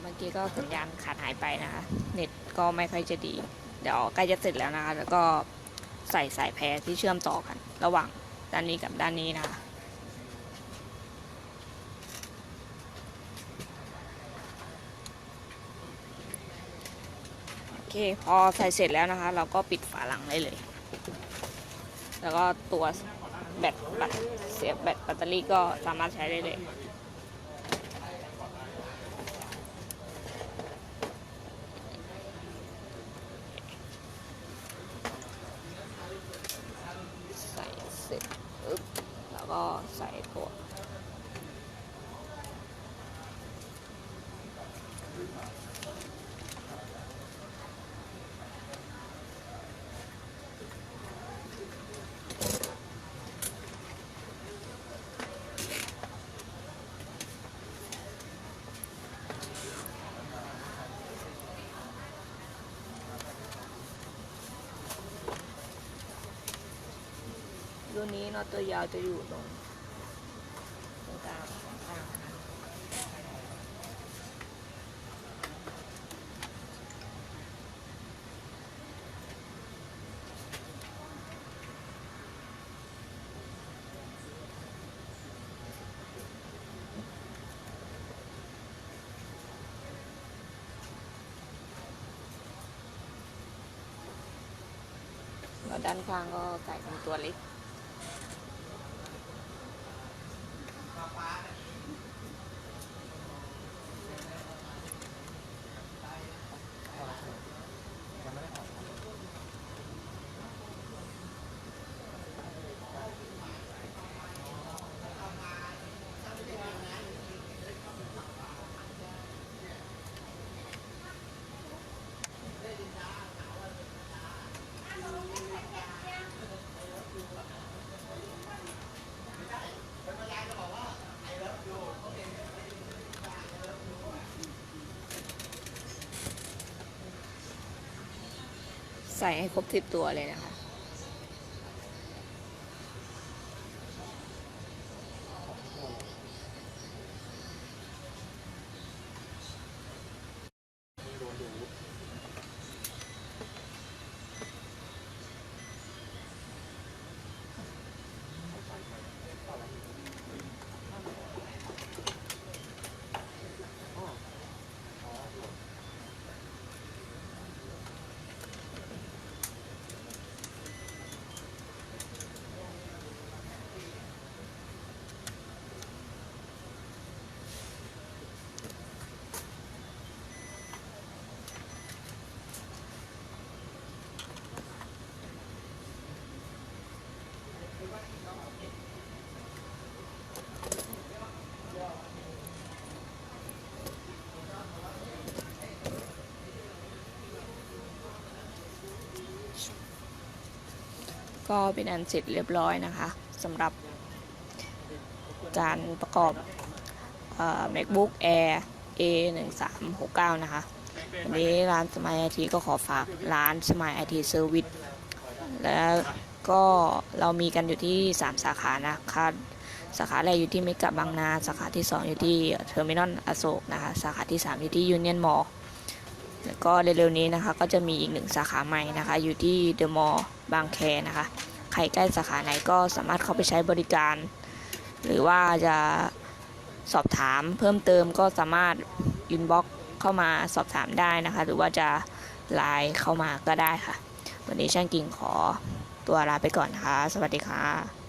เมื่อกี้ก็สัญญาณขาดหายไปนะคะ เน็ตก็ไม่ค่อยจะดี เดี๋ยวใกล้จะเสร็จแล้วนะคะ แล้วก็ใส่สายแพรที่เชื่อมต่อกัน ระหว่างด้านนี้กับด้านนี้นะคะโอเค พอใส่เสร็จแล้วนะคะ เราก็ปิดฝาหลังได้เลย แล้วก็ตัวแบตบัตเสียบแบตแบตเตอรี่ก็สามารถใช้ได้เลย ใส่ เสร็จแล้วก็ใส่ตัว นี้เนาะตัวยาวจะอยู่ตรงตรงกลางแล้วด้านข้างก็ใส่เป็นตัวเล็ก ใส่ให้ครบสิบตัวเลยนะคะ ก็เป็นอันเสร็จเรียบร้อยนะคะสำหรับการประกอบอ MacBook Air A 1 3 6 9นะคะ วันนี้ร้านสมัยไอทีก็ขอฝากร้านสมัยไอทีเซอร์วิสแล้วก็เรามีกันอยู่ที่ 3 สาขานะคะสาขาแรกอยู่ที่เมกะบางนา สาขาที่ 2 อยู่ที่เทอร์มินอลอโศกนะคะ สาขาที่ 3 อยู่ที่ยูเนียนมอล แล้วก็เร็วๆนี้นะคะ ก็จะมีอีกหนึ่งสาขาใหม่นะคะ อยู่ที่เดอะมอลล์บางแคนะคะ ใครใกล้สาขาไหนก็สามารถเข้าไปใช้บริการ หรือว่าจะสอบถามเพิ่มเติมก็สามารถอินบ็อกเข้ามาสอบถามได้นะคะ หรือว่าจะไลน์เข้ามาก็ได้ค่ะ วันนี้ช่างกิ่งขอตัวลาไปก่อนนะคะ สวัสดีค่ะ